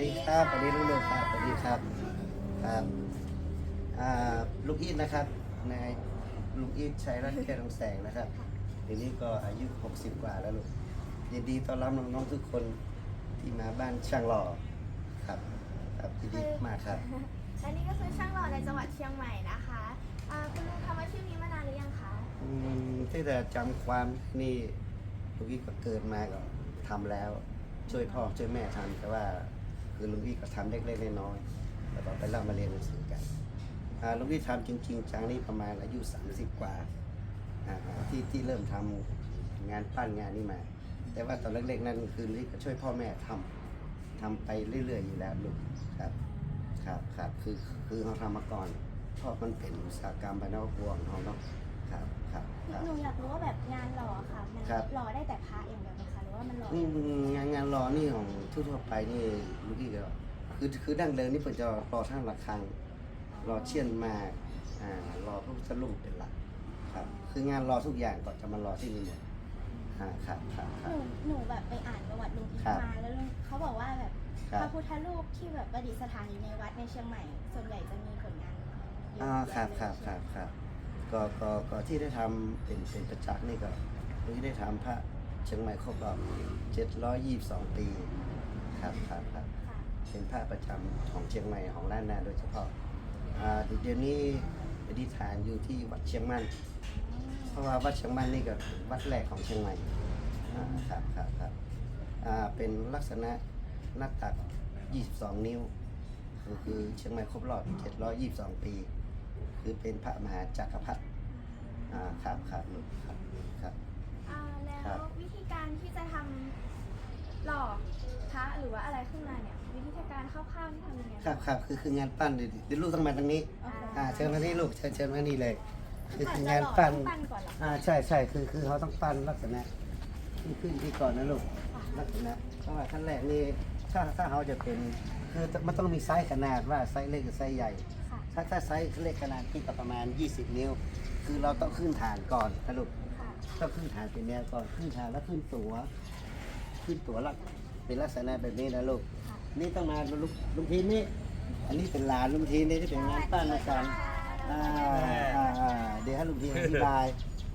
ดีครับสวัสดีลูกๆครับสวัสดีครับครับอ่าลูกอีทนะครับนายลูกอีทชัยรัตน์แค่ทองแสงนะครับทีนี้ก็อายุ 60 กว่าแล้วลูกยินดีต้อนรับน้องๆทุกคนที่มาบ้านช่างหล่อครับครับยินดีมากครับและนี่ก็คือช่างหล่อในจังหวัดเชียงใหม่นะคะอ่าคุณลุงทำอาชีพนี้มานานหรือยังคะอืมที่แต่จำความนี่ลูกอีทก็เกิดมาก็ทำแล้วช่วยพ่อช่วยแม่ทำแต่ว่า คือลุงอีทก็ทำเล็กๆน้อยๆแล้วก็ไปเล่ามาเรียนหนังสือกันอ่าลุงอีททำจริงๆจังนี่ประมาณอายุ 30 กว่าอ่าที่ที่เริ่มทำงานปั้นงานนี้มา แต่ว่าตอนเล็กๆนั่นคือลุงอีทก็ช่วยพ่อแม่ทำทำไปเรื่อยๆอยู่แล้วลูกครับครับครับคือคือเขาทำมาก่อนเพราะมันเป็นอุตสาหกรรมภายนอกวงเขาเนาะครับครับครับหนูอยากรู้ว่าแบบงานหล่อค่ะมันครับหล่อได้แต่พระอย่างเดียวไหมคะหรือ ว่ามันหล่อนี่งานงานรอนี่ของทั่วๆไปนี่ลูกพี่ก็คือคือดั้งเดิมนี่เพิ่นจะรอทั้งระฆัง รอเชี่ยนมากอ่ารอพระพุทธรูปเป็นหลักครับ คืองานรอทุกอย่างก็จะมารอที่นี่หมดอ่าครับครับคหรับ นูหนูแบบไปอ่านประวัติลุงอีทครับมาแล้วลุงเขาบอกว่าแบบครับ พระพุทธรูปที่แบบประดิษฐานอยู่ในวัดในเชียงใหม่ ส่วนใหญ่จะมีผลงานเยอะอ่าครับแยะครับเลยครับครับก็ก็ก็ที่ได้ทำเป็นเป็นประจักษ์นี่ก็ลูกที่ได้ทำพระ เชียงใหม่ครบรอบ 722 ปีครับครับครับค่ะเป็นผ้าประจำของเชียงใหม่ของล้านนาโดยเฉพาะอ่าเดี๋ยวนี้อธิษฐานอยู่ที่วัดเชียงมั่น เพราะว่าวัดเชียงมั่นนี่ก็วัดแรกของเชียงใหม่อ่าครับครับครับอ่าเป็นลักษณะหน้าตัก 22 นิ้วก็คือเชียงใหม่ครบรอบ 722 ปี คือเป็นพระมหาจักรพรรดิอ่าครับครับลูกครับครับ อ่าแล้ครัวบวิธี การที่จะทำหล่อพระหรือว่าอะไรขึ้นมาเนี่ย วิธีการคร่าวๆที่ทำยังไงครับครับคือคืองานปั้นเดี๋ยวเดี๋ยวลูกต้องมาทางนี้ อ่าเชิญมานี่ลูกเชิญเชิญมานี่เลย คือคืองานปั้นปั้นก่อนเหรออ่าใช่ใช่คือคือเขาต้องปั้นลักษณะที่ขึ้นที่ก่อนนะลูกลักษณะเพราะว่าขั้นแรกนี่ถ้าถ้าเขาจะเป็นคือมันต้องมีไซส์ขนาดว่าไซส์เล็กกับไซส์ใหญ่ ค่ะถ้าถ้าไซส์เล็กขนาดที่ก็ประมาณ 20 นิ้ว คือเราต้องขึ้นฐานก่อนนะลูก ค่ะต้องขึ้นฐานเป็นแนวก่อนขึ้นฐานแล้วขึ้นตัว ขึ้นตัวลักเป็นลักษณะแบบนี้นะลูกค่ะนี่ต้องมาลุงลุงทีนนี่ อันนี้เป็นหลานลุงทีนนี่ที่เป็นงานปั้นนะกันอ่าอ่าอ่าเดี๋ยวให้ลุงทีนอธิบาย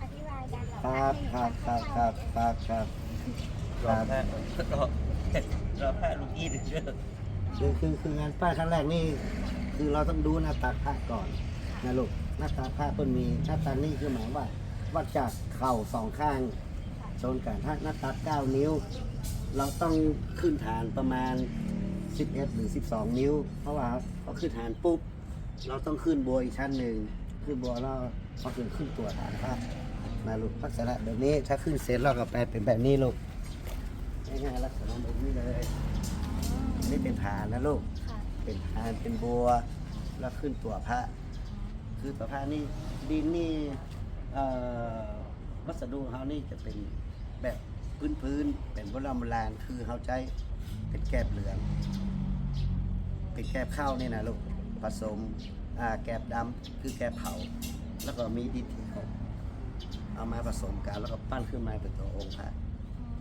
อธิบายการหล่อคพรัระบให้ครับครับครับครับครับรอแพทย์รอรอแพทย์ลูกอีถึงเด้อคือคือคืองานป้ายครั้งแรกนี่ คือเราต้องดูหน้าตาพระก่อนนะลูกหน้าตาพระต้นมีหน้าตานี่คือหมายว่า วัดจากเข่าสองข้างชนกันถ้าหน้าตาเก้านิ้ว เราต้องขึ้นฐานประมาณ 11 หรือ 12 นิ้ว เพราะว่าพอขึ้นฐานปุ๊บ เราต้องขึ้นบัวอีกชั้นหนึ่งขึ้นบัวแล้วพอถึงขึ้นตัวฐานพระนะลูกลักษณะแบบนี้ถ้าขึ้นเสร็จเราก็แปลเป็นแบบนี้ลูกง่ายๆลักษณะแบบนี้เลยนี่เป็นฐานนะลูกเป็นฐานเป็นบัวแล้วขึ้นตัวพระ คือตัวพระนี่ดินนี่ วัสดุเขานี่จะเป็นแบบพื้นพื้นๆเป็นโบราณโบราณคือเขาใช้เป็นแกบเหลือง เป็นแกบข้าวนี่นะลูกผสมแกบดำคือแกบเผา แล้วก็มีดินที่เขาเอามาผสมกันแล้วก็ปั้นขึ้นมาเป็นตัวองค์พระ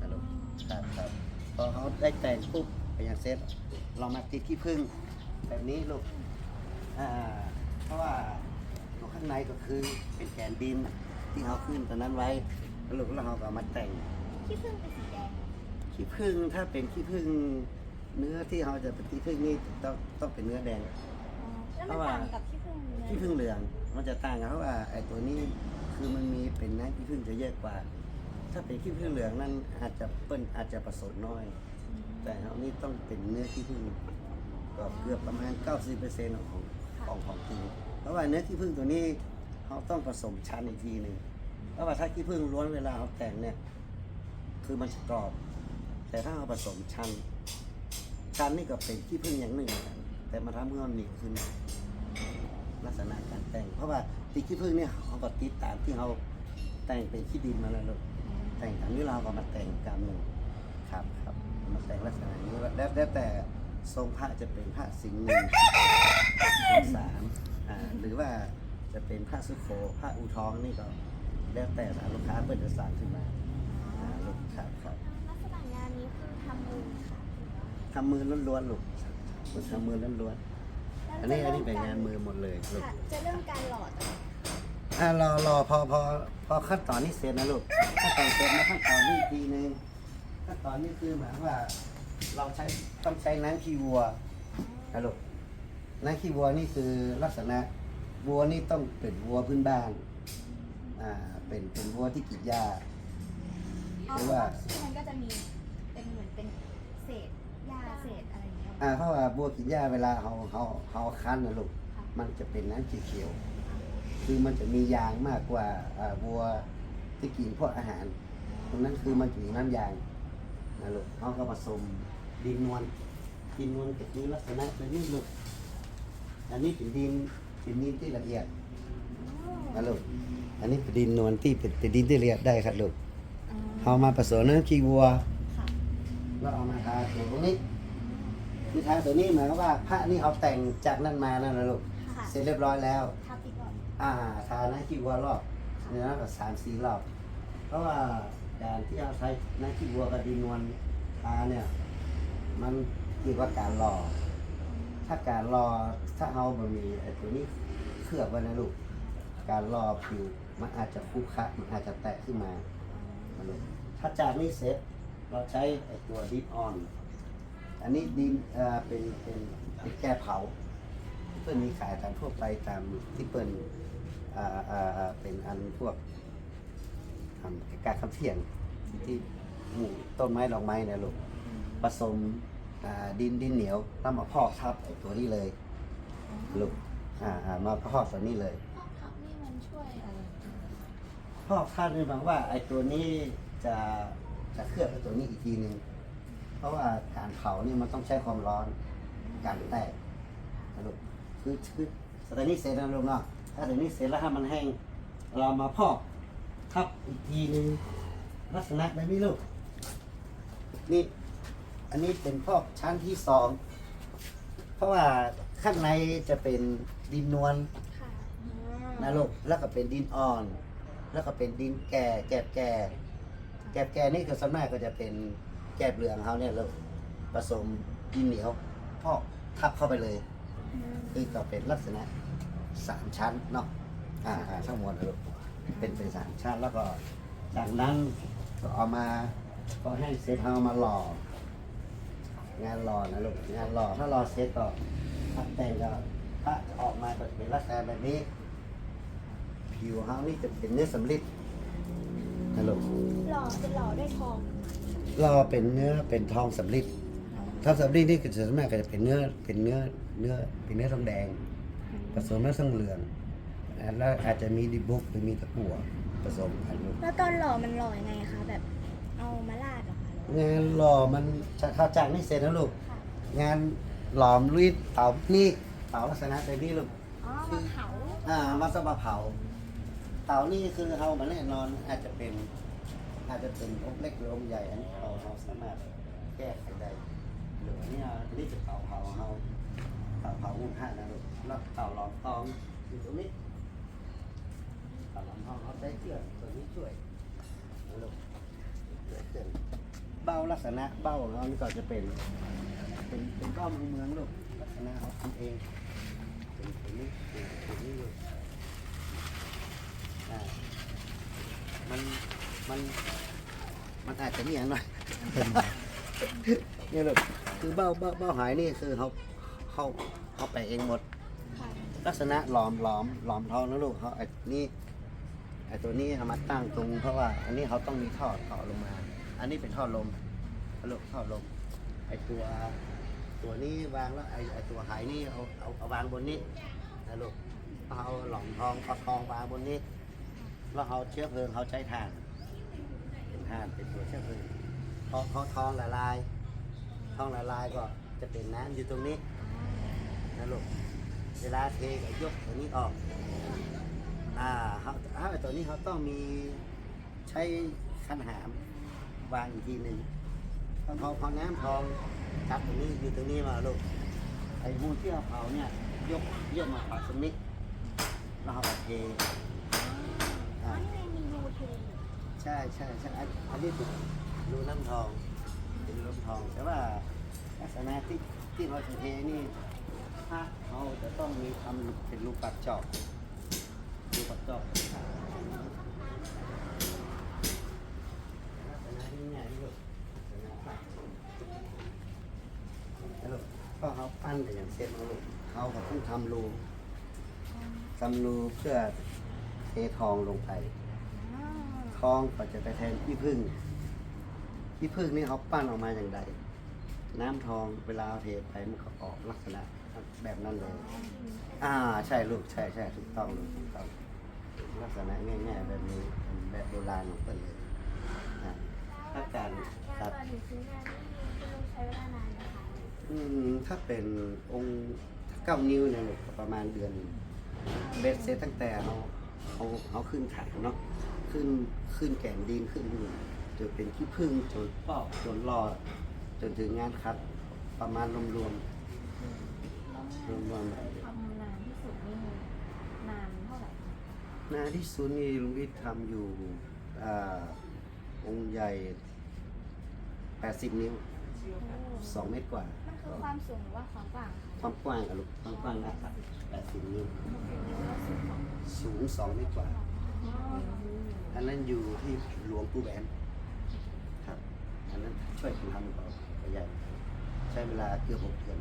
นะลูกครับครับพอเขาได้แต่งปุ๊บไปอย่างเสร็จเรามาติดขี้ผึ้งแบบนี้ลูกเพราะว่าตัวข้างในก็คือเป็นแกนดิน ที่เขาขึ้นตอนนั้นไว้แล้วลูกแล้วเราก็เอามาแต่ง ขี้ผึ้งเป็นสีแดงขี้ผึ้งถ้าเป็นขี้ผึ้งเนื้อที่เราจะเป็นขี้ผึ้งนี่ต้องต้องเป็นเนื้อแดงแล้วเพมันราะว่าต่างกับขี้ผึ้งเนื้อขี้ผึ้งเหลืองมันจะต่างกันเพราะว่าไอ้ตัวนี้คือมันมีเป็นน้ำขี้ผึ้งจะเยอะกว่า ถ้าเป็นขี้ผึ้งเหลืองนั่นอาจจะเปิ้ลอาจจะผสมน้อย แต่เอานี่ต้องเป็นเนื้อขี้ผึ้งก็เกือบประมาณ 90%ของของของจริงเพราะว่าเนื้อขี้ผึ้งตัวนี้ เขาต้องผสมชั้นอีกทีหนึ่งเพราะว่าถ้าขี้ผึ้งล้วนเวลาเขาแต่งเนี่ย คือมันจะกรอบ แต่ถ้าเราผสมชั้นชั้นนี่ก็เป็นขี้ผึ้งอย่างหนึ่งกันแต่มาทำให้มันเหนียวขึ้นลักษณะการแต่ง เพราะว่าตีขี้ผึ้งเนี่ยเขาก็ติดตามที่เขาแต่งเป็นขี้ดินมาแล้วแต่งตามนี้เราก็มาแต่งกรรมหนึ่งครับครับมาแต่งลักษณะนี้แล้วแต่ทรงพระจะเป็นพระสิงห์หนึ่งสิงสามหรือว่า จะเป็นพระสุโขพระอุทองนี่ก็แล้วแต่ทางลูกค้าเปิดจะสั่งขึ้นมาอ่าลูกครับครับลักษณะงานนี้คือทำมือค่ะทำมือล้วนๆลูกคนทำมือล้วนๆอันนี้อันนี้เป็นงานมือหมดเลยลูกค่ะจะเริ่มการหล่อตอนไหนอ่ารอรอพอพอพอขั้นตอนนี้เสร็จนะลูกขั้นตอนเสร็จนะขั้นตอนนี้อีกทีนึงขั้นตอนนี้คือหมายความว่าเราใช้ต้องใช้น้ำขี้วัวนะลูกน้ำขี้วัวนี่คือลักษณะ วัวนี่ต้องเป็นวัวพื้นบ้าน อ่า เป็นเป็นวัวที่กินหญ้าอ๋อหรือว่า ที่มันก็จะมีเป็นเหมือนเป็นเศษหญ้าเศษอะไรอย่างเงี้ย อ่า เพราะว่าบัวกินหญ้าเวลาเขาเขาเขาคั้นนะลูก มันจะเป็นน้ำเขียวๆคือมันจะมียางมากกว่าอ่าบัวที่กินพวกอาหาร ตรงนั้นคือมันจะมีน้ำยางนะลูกเขาก็ผสมดินนวลดินนวลก็คือลักษณะเป็นนี่ลูกอันนี้เป็นดิน เป็นดินที่ละเอียดนะลูกอันนี้เป็นดินนวลที่เป็นเป็นดินที่ละเอียดได้ครับลูกอ๋อเอามาผสมน้ำขี้วัวค่ะแล้วเอามาทาตัวตรงนี้คือทาตัวนี้หมายความว่าพระนี่เขาแต่งจากนั่นมานั่นนะลูกค่ะเสร็จเรียบร้อยแล้วทับอีกก่อนอ่าทาน้ำขี้วัวรอบเนื้อกับสามสี่รอบ เพราะว่าการที่เราใช้น้ำขี้วัวกับดินนวลทาเนี่ย มันเกี่ยวกับการรอ ถ้าการรอถ้าเอาบะหมี่ไอ้ตัวนี้เคลือบไว้นะลูก การรอผิวมันอาจจะคุกคะมันอาจจะแตกขึ้นมาลูกถ้าจากนี้เสร็จเราใช้ไอ้ตัวดิฟออน อันนี้ดินเอ่อเป็นเป็นแก้เผา เพื่อนมีขายตามทั่วไปตามที่เปิ้นอ่าอ่าเป็นอันพวกทำการคำเที่ยงที่หมู่ต้นไม้ดอกไม้นี่ยลูกผสม ดินดินเหนียวแล้วมาพอกทับไอ้ตัวนี้เลยลูกอ่าอ่ามาพอกตัวนี้เลยทับนี่มันช่วยอะไรพอกทับนี่หมายว่าไอ้ตัวนี้จะจะเคลือบไอ้ตัวนี้อีกทีหนึ่งเพราะว่าการเผานี่มันต้องใช้ความร้อนการแตกนะลูกคือคือสถานีเสร็จแล้วลูกเนาะถ้าสถานีเสร็จแล้วถ้ามันแห้ง เรามาพอกทับอีกทีหนึ่งลักษณะแบบนี้ลูกนี่ อันนี้เป็นพอกชั้นที่สองเพราะว่าข้างในจะเป็นดินนวลค่ะนะลูกแล้วก็เป็นดินอ่อน แล้วก็เป็นดินแก่ แกบแก่ แกบแก่นี่ก็ส่วนมากก็จะเป็นแกบเหลืองเขาเนี่ยลูกผสมดินเหนียวพอกทับเข้าไปเลยคือก็เป็นลักษณะสามชั้นเนาะอ่าอ่าทั้งหมดนะลูกเป็นเป็นสามชั้นแล้วก็จากนั้นก็เอามาก็ให้เซตเอามาหล่อ งานหล่อนะลูกงานหล่อถ้าหล่อเสร็จก็พักแต่งก็ถ้าออกมาก็จะเป็นลักษณะแบบนี้ ผิวเขานี่จะเป็นเนื้อสำลิดนะลูกหล่อเป็นหล่อด้วยทองหล่อเป็นเนื้อเป็นทองสำลิดทองสำลิดนี่ก็จะส่วนมากก็จะเป็นเนื้อเป็นเนื้อเนื้อเป็นเนื้อทองแดง ผสมน้ำทองเหลืองอ่าแล้วอาจจะมีดิบุกหรือมีตะกั่วผสมกันลูกแล้วตอนหล่อมันหล่อยังไงคะแบบ เอามาลา งานหล่อมันจะเข้าจากนี่เสร็จแล้วลูก ค่ะงานหลอมลุยเตานี่เตาลักษณะแบบนี้ลูก อ๋อมาเผาอ่ามาสมาเผา เตานี่คือเรามาแน่นอนอาจจะเป็น อาจจะเป็นองค์เล็กหรือองค์ใหญ่อันนี้เราเราสามารถแก้ไขได้หรืออันนี้อันนี้จะเตาเผาเราเตาเผาหุ่นห้านะลูกแล้วเตาหลอมทองอยู่ตรงนี้เตาหลอมทองเขาใช้เครื่องตัวนี้ช่วยนะลูกช่วยเครื่อง เบ้าลักษณะเบ้าของเรานี่ก็จะเป็น เป็นเป็นเบ้าเมืองเมืองลูกลักษณะเขาทำเองเป็นเป็นนี่เป็นเป็นนี่เลยอ่ามันมันมันอาจจะนี่อย่างหน่อยเนี่ยลูกคือเบ้าเบ้าเบ้าหายนี่คือเขาเขาเขาไปเองหมด ลักษณะหลอมหลอมหลอมทองนะลูกเขาไอ้นี่ไอ้ตัวนี้เอามาตั้งตรงเพราะว่า อันนี้เขาต้องมีท่อท่อลงมา อันนี้เป็นท่อลมนะลูกท่อลม ไอตัวตัวนี้วางแล้วไอไอตัวหายนี่เอาเอาเอาวางบนนี้นะลูกเอาหลอมทองเอาทองวางบนนี้ แล้วเอาเชื้อเพลิงเขาใช้ถ่านเป็นถ่านเป็นตัวเชื้อเพลิงพอพอทองละลาย ทองละลายก็จะเป็นน้ำอยู่ตรงนี้นะลูกเวลาเทก็ยกตัวนี้ออก อ่าเขาถ้าไอตัวนี้เขาต้องมีใช้คันหาม วางอีกทีหนึ่งพอพอพอน้ำทองจับตรงนี้อยู่ตรงนี้มาลูกไอ้มูลที่เราเผาเนี่ยยกยกมาปักตรงนี้แล้วเราก็เทอ๋อนี่ไงมียูเทนใช่ใช่ใช่อันอันนี้เป็นรูน้ำทองเป็นรูน้ำทอง แต่ว่าลักษณะที่ที่เราจะเทนี่ถ้าเขาจะต้องมีทำเป็นรูปปักจอกรูปปักจอกลักษณะนี้เนี่ยที่ลูกลักษณะปักแล้วลูกก็เขาปั้นแต่อย่างเส้นเขาลูกเขาก็ ต้องทำรูทำรูเพื่อเททองลงไปอ๋อทองก็จะไปแทนขี้ผึ้งขี้ผึ้งนี่เขาปั้นออกมาอย่างไรน้ำทองเวลาเอาเทไปมันก็ออกลักษณะแบบนั้นเลย อ่าใช่ลูกใช่ใช่ถูกต้องลูกถูกต้องลักษณะง่ายๆแบบนี้เป็นแบบโบราณของเพิ่นเลยนะถ้าการงานครับตอนถึงชิ้นงานนี่คุณลุงใช้เวลานานไหมคะอืมถ้าเป็นองค์ เก้านิ้วเนี่ยลูกประมาณเดือนหนึ่งเบ็ดเสร็จตั้งแต่เอาเอาเอาขึ้นถังเนาะขึ้นขึ้นแก่นดินขึ้นจนเป็นขี้ผึ้งจนปอกจนรอจนถึงงานคัดประมาณรวมๆรวมๆแบบนี้ทำนานที่สุดนี่นานเท่าไหร่นานที่สุดนี่ลุงวิทย์ทำอยู่อ่าองค์ใหญ่ 80 นิ้ว 2เมตรกว่า มันคือความสูงหรือว่าความกว้างคะความกว้างอะลูกความกว้างหน้าตัก80นิ้วสูง2เมตรกว่าอ๋ออันนั้นอยู่ที่หลวงปู่แหวนครับ อันนั้นช่วยกันทำก่อนก็ใหญ่ใช้เวลาเกือบ6เดือน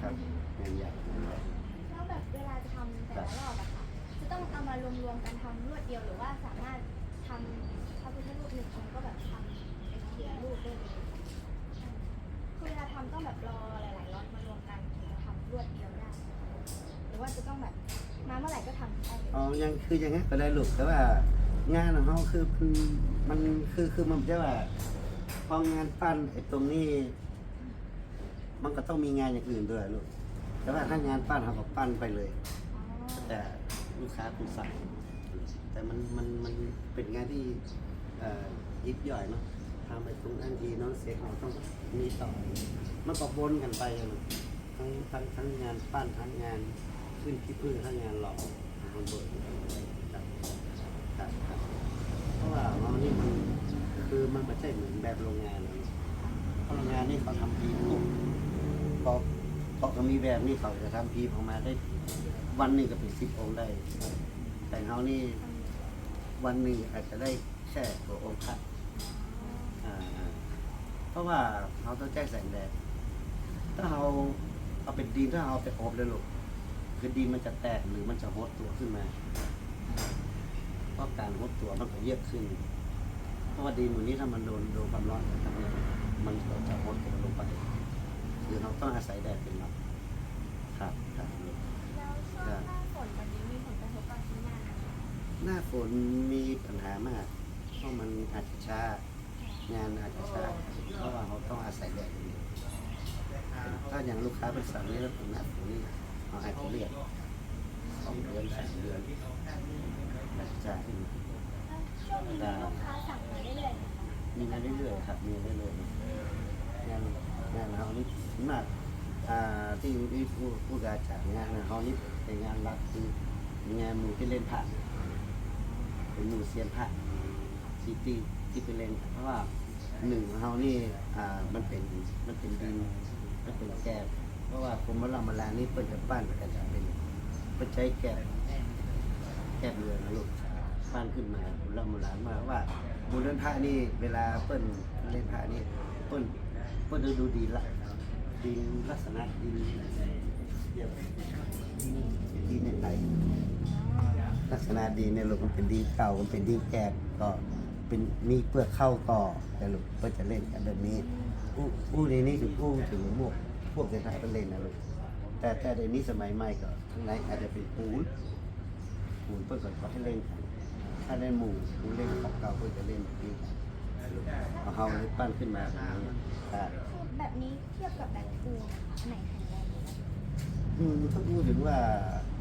ครับงานใหญ่งานใหญ่แล้วแบบเวลาจะทำแต่ละรอบอะค่ะจะต้องเอามารวมๆกันทำรวดเดียวหรือว่าสามารถทำพระพุทธรูปหนึ่งองค์ก็แบบทำเป็นทีละรูปได้เลย คือเวลาทำต้องแบบรอหลายๆรอบมารวมกันถึงจะทำรวดเดียวได้ หรือว่าจะต้องแบบมาเมื่อไหร่ก็ทำได้เลยอ๋อยังคือยังไงก็ได้ลูกแต่ว่างานของเขาคือมันมันคือคือมันไม่ใช่ว่าพองานปั้นไอ้ตรงนี้ มันก็ต้องมีงานอย่างอื่นด้วยลูกแต่ว่าถ้างานปั้นเขาก็ปั้นไปเลย แต่ลูกค้าคุณสั่งแต่มันมันมันเป็นงานที่ยิบย่อยเนาะทำไปตรงนั้นทีเน้องเสร็จเราต้อง มีต่อ มันก็วนกันไปอะลูกทั้งทั้งทั้งงานปั้นทั้งงาน ขึ้นขี้ผึ้งทั้งงานหล่อมันเบิดครับครับครับเพราะว่าเรานี่มันคือมันไม่ใช่เหมือนแบบโรงงานเลยเพราะโรงงานนี่เขาทำพีปุ๊บพอพอเขามีแบบนี้เขาจะทำพีออกมาได้ วันหนึ่งก็เป็นสิบองค์ได้ แต่เขานี่วันหนึ่งอาจจะได้แค่ตัวองค์พระอ่า ราะว่าเขาต้องแจ้งแสงแดด ถ้าเราเอาเป็นดินถ้าเอาไปอบเลยลูกคือดินมันจะแตกหรือมันจะหดตัวขึ้นมา เพราะการหดตัวมันก็เยอะขึ้น เพราะว่าดินวันนี้ถ้ามันโดนโดนความร้อนทำให้มันก็จะหดตัวลงไป คือเราต้องอาศัยแดดเป็นหลักครับครับแล้วช่วงหน้าฝนวันนี้มีผลกระทบกับชิ้นงานไหมคะหน้าฝนมีปัญหามาก เพราะมันอาจจะช้า งานอาจจะช้าเพราะว่าเขาต้องอาศัยแดดอย่างเดียวถ้าอย่างลูกค้าเป็นสั่งนี่แล้วหน้าฝนนี่เขาอาจจะเรียกสองเดือนสามเดือนอาจจาขึ้นมาช่วงนี้มีลูกค้าสั่งมาเรื่อยๆนะคะมีมาเรื่อยๆครับมีเรื่อยๆงานงานเขานี่มากที่ที่ผู้ผู้การจัดงานเขานี่เป็นงานรักคืองานหมู่ที่เล่นผักเป็นหมู่เซียนผักที่ที่ ที่ไปเลนเพราะว่าหนึ่งเขานี่อ่ามันเป็นมันเป็นดินมันเป็นแกบเพราะว่าผมมาลามาลานี่เปิ้นจะปั้นก็จะเป็นเปิ้นใช้แกบแกบเรือนะลูกปั้นขึ้นมาผมลามาลามาว่าบุญเล่นพระนี่เวลาเปิ้นเล่นพระนี่เปิ้นเปิ้นดูดูดีละดินลักษณะดินเดียวดินในไตลักษณะดีเนี่ยลูกมันเป็นดีเก่ามันเป็นดีแกบก็ เป็นมีเปลือกเข้าต่อแต่ลูกก็จะเล่นกันแบบนี้ผู้ผู้ในนี้คือผู้ถึงพวกพวกเด็กไทยเป็นเล่นนะลูกแต่แต่เดี๋ยวนี้สมัยใหม่ก็ข้างในอาจจะเป็นปูนปูนเพื่อนก็ให้เล่นกันถ้าเล่นหมู่ผู้เล่นของเก่าเพื่อนจะเล่นแบบนี้กันลูกเอาเฮาเลยปั้นขึ้นมาแบบนี้ครับคือแบบนี้เทียบกับแบบปูนนะคะอันไหนแข็งแรงกว่ากันอืมถ้าพูดถึงว่า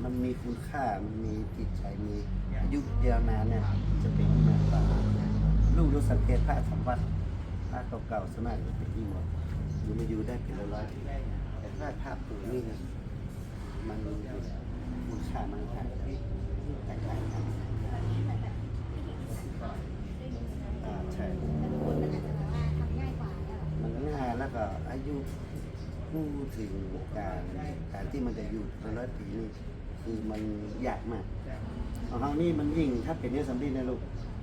มันมีคุณค่า มันมีจิตใจมีอายุยาวนานเนี่ยจะเป็นที่มากกว่า ลูกดูสังเกตพระสมบัติพระเก่าๆสมัยจะเป็นที่หมดอยู่มาอยู่ได้เป็นร้อยๆปีแต่ถ้าภาพปู่นี่เลยมันคุณค่ามันห่างแตกต่างกันอ่าใช่มันแช่ทำง่ายกว่าเนี่ยเหรอมันง่ายแล้วก็อายุพูดถึงการการที่มันจะอยู่เป็นร้อยปีนี่คือมันยากมากของเขานี่มันยิ่งถ้าเป็นเนื้อสำลีนะลูก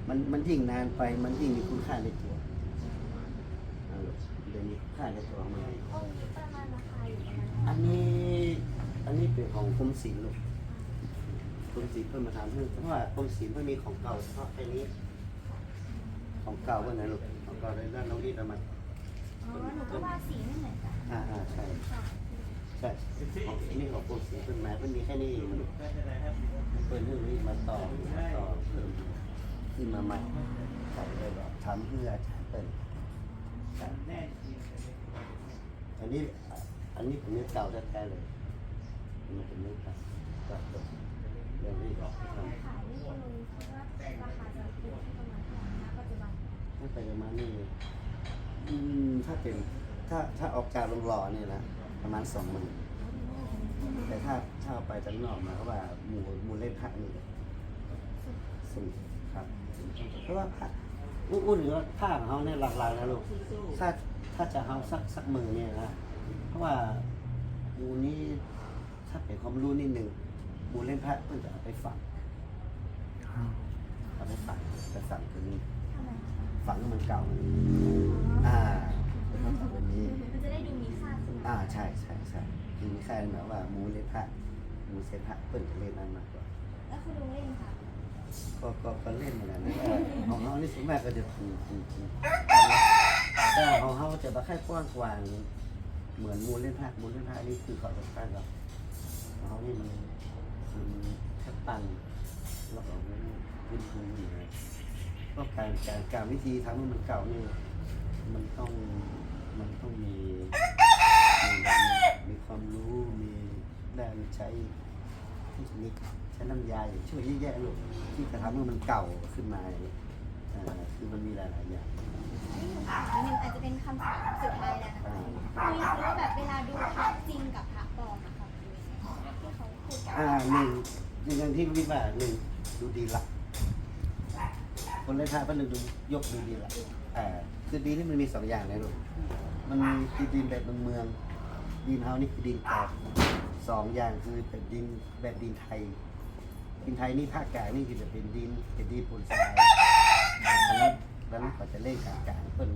มันมันยิ่งนานไปมันยิ่งมีคุณค่าในตัวเอาลูกเดี๋ยวนี้ค่าในตัวมันองค์นี้ประมาณราคาอยู่ประมาณเท่าไหร่อันนี้อันนี้เป็นของกรมศิลป์ลูกกรมศิลป์เพิ่นมาทำเพื่อเพราะว่ากรมศิลป์เพิ่นมีของเก่าเฉพาะไอ้นี้ ของเก่าเพิ่นนะลูกของเก่าเลยด้านน้องรีดเอามาอ๋อหนูก็ว่าสีไม่เหมือนกันอ่าอ่าใช่ค่ะใช่ของอันนี้ของกรมศิลป์เพิ่นมาเพิ่นมีแค่นี้เองลูกเพิ่นเรื่องนี้มาต่อมาต่อเพิ่ม ขึ้นมาใหม่ใช่เลยแบบทำเพื่ออาจารย์เพิ่นอันนี้อันนี้เป็นเนื้อเก่าแท้ๆเลยมันเป็นเนื้อเก่าก็จบเรื่องนี้ก็ทำขายนี่คุณลุงคิดว่าราคาจะอยู่ที่ท่าไหร่ณปัจจุบันถ้าไปประมาณนี้อืมถ้าเป็นถ้าถ้าออกจากโรงหล่อเนี่ยนะประมาณสองหมื่นแต่ถ้าถ้าเอาไปจากนอกมาเขาว่าหมูหมูเล่นพระนี่สูง ครับเพราะว่าพระอู้อู้หรือว่าผ้าของเขาเนี่ยหลักๆนะลูกถ้าถ้าจะเอาสักสักมือเนี่ยนะเพราะว่าหมูนี้ถ้าเป็นความรู้นิดหนึ่งหมูเล่นพระเพิ่นจะเอาไปฝังเอาไปฝังไปฝังตัวนี้ทำไมฝังให้มันเก่าอ่าเป็นคำตอบวันนี้มันจะได้ดูมีค่าขึ้นมาอ่าใช่ใช่ใช่คือมีใครหมายว่าหมูเล่นพระหมูเซนพระเปิ้นจะเล่นนั่นมากกว่าแล้วคุณลุงเล่นค่ะ ก็ก็ก็เล่นมือนกันะของเขานี่ส่วนมากก็จะถูกถูกถูกแต่ของเขาจะมาแค่กว้างกวางเหมือนมูเล่นพระหมูเล่นพระนี่คือเขาจะตั้งกับของเขานี่มันมันแค่ตั้งแล้วก็มันพื้นพื้นอยู่นะก็การการการวิธีทำให้มันเก่านี่มันต้องมันต้องมีมีความรู้มีด้านใช้เทคนิค ใช้น้ำยาอย่างช่วยเยอะแยะลูกที่จะทำให้มันเก่าขึ้นมาอ่าคือมันมีหลายๆอย่าง นี่หนูถามนิดนึงอาจจะเป็นคำถามสุดท้ายแล้วนะคะคุยคือว่าแบบเวลาดูพระจริงกับพระปลอมอะค่ะคุยที่เขาพูดกันอ่าหนึ่งหนึ่งอย่างที่วิว่าหนึ่งดูดีละคนเล่นพระก็หนึ่งดูยกดูดีละอ่าคือดีนี่มันมีสองอย่างนะลูกมันมีคือดินแบบเมืองๆดินเฮานี่คือดินแตกสองอย่างคือเป็นดินแบบดินไทย ดินไทยนี่ภาคกลางนี่คือจะเป็นดินเป็นดินปูนทรายอันนั้นแล้วนั้นก็จะเล่นกลางกลางเพิ่น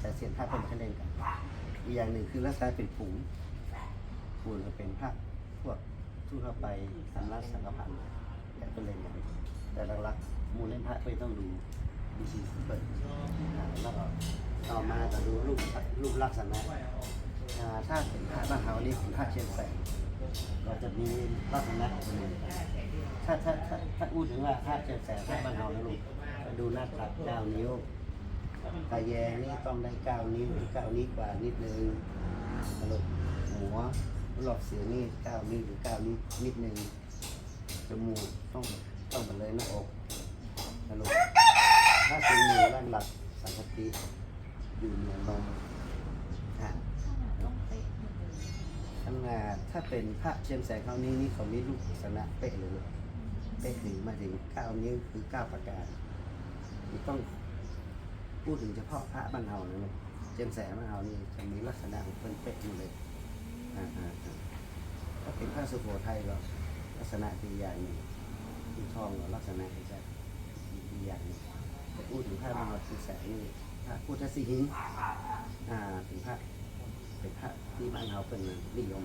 แต่เสียนภาคเพิ่นจะเล่นกันอีกอย่างหนึ่งคือลักษณะเป็นปูนปูนก็เป็นภาคพวกทั่วไปสำนักสังฆพันธ์แต่ก็เล่นกันแต่หลักๆมูเล่นพระไม่ต้องดูดูดีเปิดแล้วก็ต่อมาก็ดูรูปรูปลักษณะถ้าเป็นพระบ้านเฮานี่เป็นพระเชียงแสน ก็จะมีลักษณะถ้าถ้าถ้าถ้าพูดถึงว่าถ้าเจอแสงถ้าบ้านเฮานะลูกดูหน้าตัดเก้านิ้วตาแยงนี่ต้องได้เก้านิ้วหรือเก้านิ้วกว่านิดนึงลูกหัวรอบเสียงนี่เก้านิ้วหรือเก้านิ้วนิดนึงจมูกต้องต้องมาเลยหน้าอกนะลูกถ้าเป็นมือด้านหลักสังคติอยู่เหนือนมอะ ต้องเป๊ะหมดเลย ขนาดถ้าเป็นพระเชียงแสงเขานี้นี่เขามีรูปลักษณะเป๊ะเลยลูกได้ถึงมาถึงเก้านิ้วคือเก้าประการนี่ต้องพูดถึงเฉพาะพระบ้านเฮานะลูกเจียมแสงบ้านเฮานี่จะมีลักษณะของเป็นเป๊ะอยู่เลยอ่าอ่าถ้าเป็นพระสุโขทัยก็ลักษณะดีอย่างหนึ่งที่ทองก็ลักษณะอีกดีอย่างหนึ่งพูดถึงพระบ้านเฮาคือแสงนี่พระพุทธสิหิงอ่าถึงพระ เป็นพระที่บ้านเฮาเป็นนิยม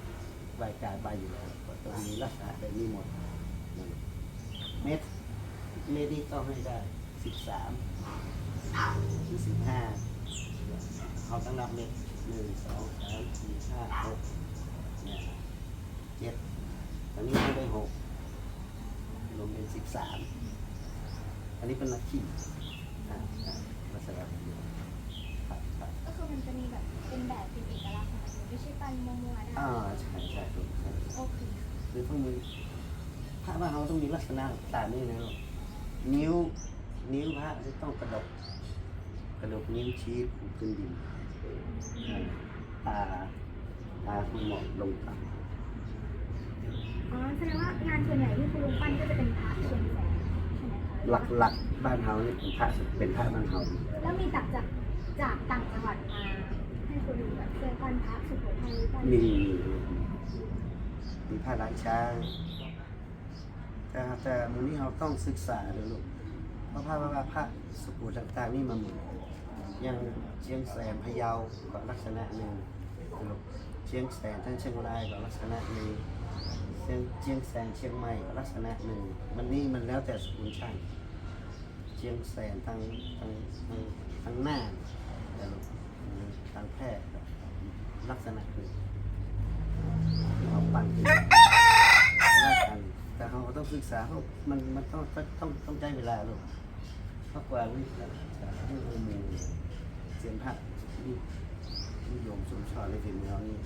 ไหวกายไหวอยู่แล้วตองมีลักษณะแบบนี้หมดเม็ดเม็ดนี่ต้องให้ได้สิบสามถึงสิบห้าเขาต้องนับเม็ดหนึ่งสองสามสี่ห้าหกเนี่ยเจ็ดตอนนี้ให้ได้หกรวมเป็นสิบสามอันนี้เป็นลักขีอ่าอ่าลักษณะแบบนี้ครับครับก็คือมันจะมีแบบ เป็นแบบเป็นเอกลักษณ์ของมันไม่ใช่ปันมัวๆได้อ่าใช่ใช่ถูกใช่โอเคคือต้องมีพระว่าเขาต้องมีลักษณะตามนี้นะลูกนิ้วนิ้วพระจะต้องกระดก กระดกนิ้วชี้ขึ้นดินอ่าตาตาคุณหมอกลงต่ำอ๋อแสดงว่างานส่วนใหญ่ที่คุณลุงปั้นก็จะเป็นพระเชียงแสนใช่ไหมคะหลักหลักๆบ้านเฮานี่เป็นพระเป็นพระบ้านเฮา แล้วมีตักจากจากต่างจังหวัดมา ให้คุณลุงแบบวันพระสุโขทัยหรือเปล่ามี มีผ้าล้างช้างแต่แต่มูนี้เราต้องศึกษาเลยลูกเพราะผ้าว่าผ้าสกุลต่างๆนี่มันเหมือนอย่างเชียงแสนพะเยาก็ลักษณะหนึ่งลูกเชียงแสนทั้งเชียงรายก็ลักษณะหนึ่งเชียงเชียงแสนเชียงใหม่ก็ลักษณะหนึ่งมันนี่มันแล้วแต่สกุลช่างเชียงแสนทางทางทางทางหน้าแต่ลูกางแพร่ก็ลักษณะหนึ่งเอาปั่นขึ้วกันแต่เราก็ต้องศึกษาเพราะมันมันต้องต้องต้องใช้เวลาลูกเพราะกว่าวิจะจะให้องค์หมู่เสียนพระนี่นิยมสมชอบในฝีมือเรานี่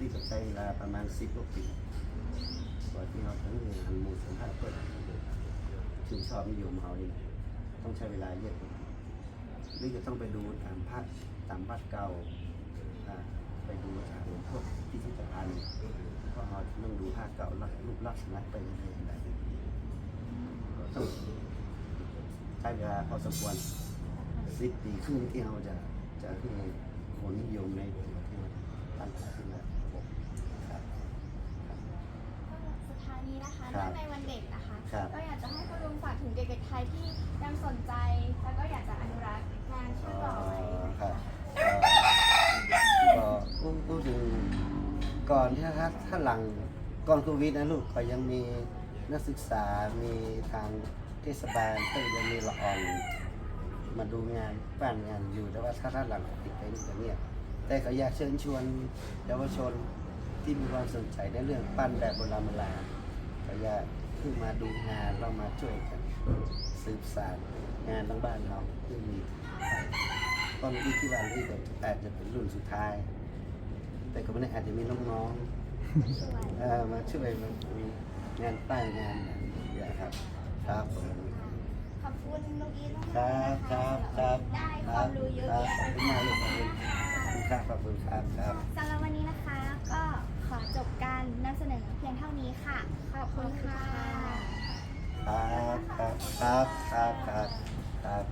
นี่ก็ใช้เวลาประมาณสิบกว่าปีกว่าที่เราจะได้หันมู่เสียนพระเปิดถึงชอบนิยมเขานี่ต้องใช้เวลาเยอะนี่จะต้องไปดูตามพระตามวัดเก่า ไปดูตามพวกพิพิธภัณฑ์ก็เราต้องดูภาพเก่าลักรูปลักษณะไปเรื่อยๆได้ก็ต้องใช้เวลาพอสมควรสิบปีครึ่งที่เราจะจะคือคนนิยมในประเทศตั้งขึ้นมาครับสุดท้ายนี้นะคะครัเนื่อบงในวันเด็กนะคะครับก็อยากจะให้คุณลุงฝากถึงเด็กๆไทยที่ยังสนใจ แล้วก็อยากจะอนุรักษ์งานช่างหล่อไว้นะค กูกูถึงก่อนที่ถ้าถ้าหลังก่อนโควิดนะลูกก็ยังมีนักศึกษา มีทางเทศบาลก็ยังมีละอองมาดูงานบ้านงานอยู่แต่ว่าถ้าท่าหลังติดไปนี่ก็เงียบแต่ก็อยากเชิญชวนเยาวชนที่มีความสนใจในเรื่องปั้นแบบโบราณโบราณก็อยากขึ้นมาดูงานเรามาช่วยกัน สืบสานงานทั้งบ้านเราที่มีตอนนี้ที่ว่านี่ก็อาจจะเป็นรุ่นสุดท้าย แต่ก็ไม่แน่อาจจะมีน้องสวยๆเอ่อมาช่วยมันมีงานป้ายงานอะไรอย่างเงี้ยครับ ครับผม ขอบคุณลุงอีทมากคๆรับนะครัคะบครับได้ความรู้เยอะแยะขอบคุณมากลูกขอบคุณครับขอบคุณครับครับ สำหรับวันนี้นะคะ ก็ขอจบการนำเสนอเพียงเท่านี้ค่ะ ขอบคุณค่ะ ครับครับครับครับครับครับ